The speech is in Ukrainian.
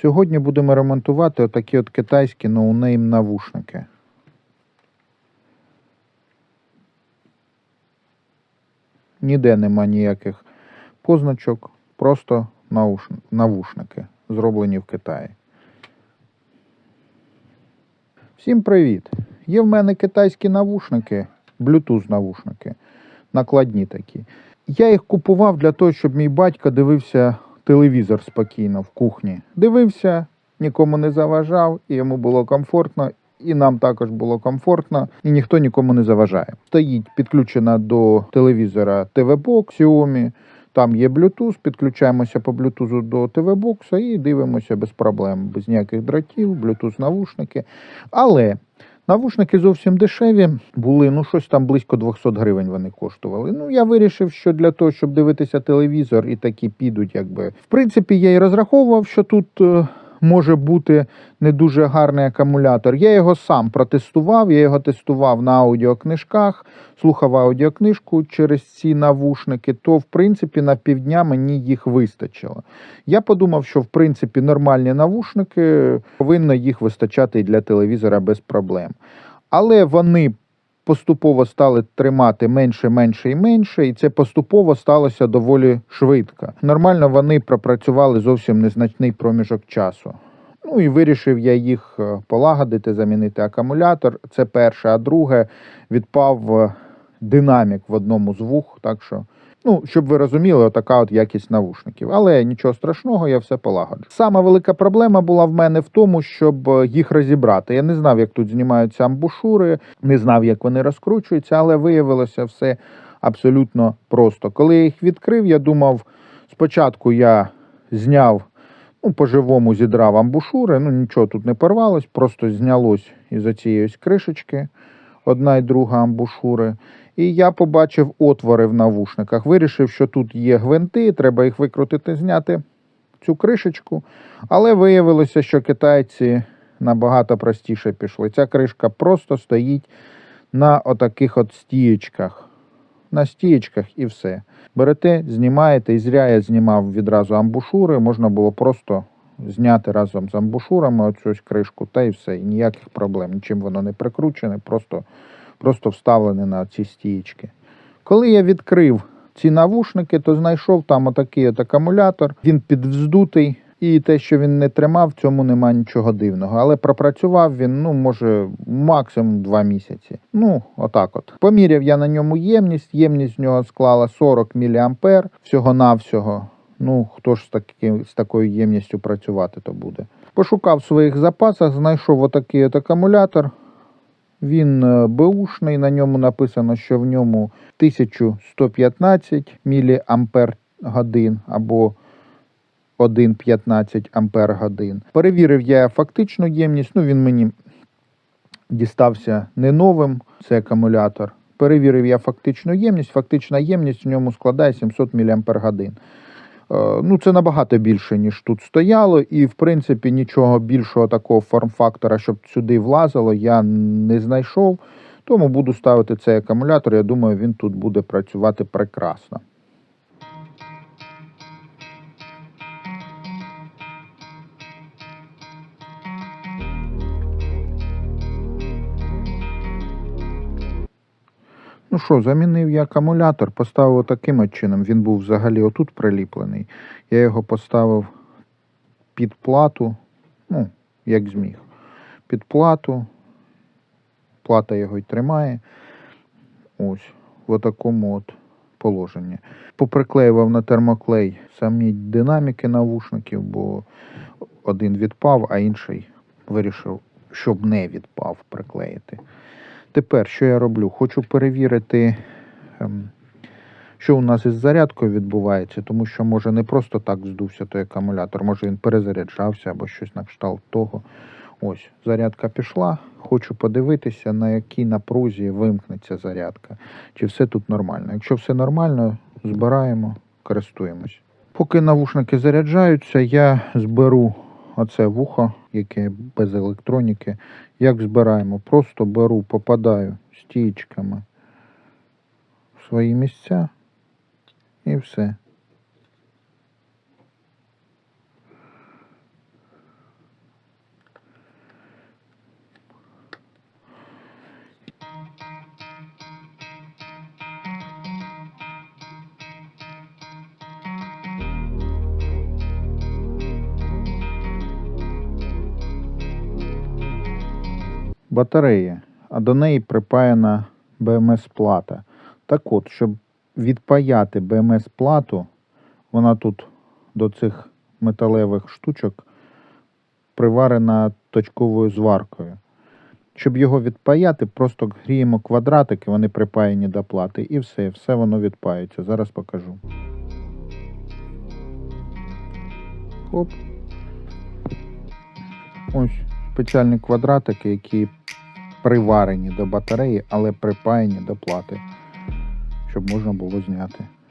Сьогодні будемо ремонтувати отакі от китайські ноунейм навушники. Ніде нема ніяких позначок, просто навушники, зроблені в Китаї. Всім привіт! Є в мене китайські навушники, Bluetooth навушники, накладні такі. Я їх купував для того, щоб мій батько дивився телевізор спокійно в кухні. Дивився, нікому не заважав, і йому було комфортно, і нам також було комфортно, і ніхто нікому не заважає. Стоїть підключена до телевізора TV-бокс Xiaomi, там є Bluetooth, підключаємося по Bluetooth до TV-бокса і дивимося без проблем, без ніяких дротів, Bluetooth навушники. Але навушники зовсім дешеві були, ну щось там близько 200 гривень вони коштували. Ну я вирішив, що для того, щоб дивитися телевізор, і такі підуть, якби. В принципі, я і розраховував, що тут. Може бути не дуже гарний акумулятор. Я його сам протестував, я його тестував на аудіокнижках, слухав аудіокнижку через ці навушники, то в принципі на півдня мені їх вистачило. Я подумав, що в принципі нормальні навушники повинно їх вистачати і для телевізора без проблем. Але вони поступово стали тримати менше, менше і менше, і це поступово сталося доволі швидко. Нормально вони пропрацювали зовсім незначний проміжок часу. Ну і вирішив я їх е, полагодити, замінити акумулятор. Це перше, а друге відпав е, динамік в одному з вух, так що. Ну, щоб ви розуміли, отака от якість навушників. Але нічого страшного, я все полагоджу. Сама велика проблема була в мене в тому, щоб е, їх розібрати. Я не знав, як тут знімаються амбушури, не знав, як вони розкручуються, але виявилося все абсолютно просто. Коли я їх відкрив, я думав, спочатку я зняв, ну, по-живому зідрав амбушури, ну нічого тут не порвалось, просто знялось із цієї ось кришечки одна і друга амбушури. І я побачив отвори в навушниках. Вирішив, що тут є гвинти, треба їх викрутити, зняти цю кришечку. Але виявилося, що китайці набагато простіше пішли. Ця кришка просто стоїть на отаких от стієчках. На стієчках і все. Берете, знімаєте, і зря я знімав відразу амбушури, можна було просто зняти разом з амбушурами оцю кришку, та і все. І ніяких проблем. Нічим воно не прикручене, просто, просто вставлене на ці стієчки. Коли я відкрив ці навушники, то знайшов там отакий от акумулятор. Він підвздутий, і те, що він не тримав, в цьому нема нічого дивного. Але пропрацював він, ну, може, максимум 2 місяці. Ну, отак от. Поміряв я на ньому ємність. Ємність з нього склала 40 мА всього-навсього. Ну, хто ж з, таки, з такою ємністю працювати то буде. Пошукав в своїх запасах, знайшов отакий от акумулятор. Він е, беушний, на ньому написано, що в ньому 1115 мАч або 1,15 ампер годин. Перевірив я фактичну ємність, ну він мені дістався не новим, це акумулятор. Перевірив я фактичну ємність. Фактична ємність в ньому складає 700 мАч. Е, Ну, це набагато більше, ніж тут стояло, і в принципі нічого більшого такого форм-фактора, щоб сюди влазило, я не знайшов. Тому буду ставити цей акумулятор. Я думаю, він тут буде працювати прекрасно. Ну що, замінив я акумулятор, поставив таким чином. Він був взагалі отут приліплений. Я його поставив під плату, ну, як зміг. Під плату. Плата його й тримає. Ось, в такому от положенні. Поприклеював на термоклей самі динаміки навушників, бо один відпав, а інший вирішив, щоб не відпав, приклеїти. Тепер, що я роблю? Хочу перевірити, ем, що у нас із зарядкою відбувається, тому що може не просто так здувся той акумулятор, може він перезаряджався або щось на кшталт того. Ось, зарядка пішла. Хочу подивитися, на якій напрузі вимкнеться зарядка. Чи все тут нормально. Якщо все нормально, збираємо, користуємось. Поки навушники заряджаються, я зберу оце вухо, яке без електроніки. Як збираємо? Просто беру, попадаю стічками в свої місця і все. Батарея, а до неї припаяна БМС-плата. Так от, щоб відпаяти БМС-плату, вона тут до цих металевих штучок приварена точковою зваркою. Щоб його відпаяти, просто гріємо квадратики, вони припаяні до плати, і все, все воно відпається. Зараз покажу. Хоп. Ось спеціальні квадратики, які приварені до батареї, але припаяні до плати, щоб можна було зняти.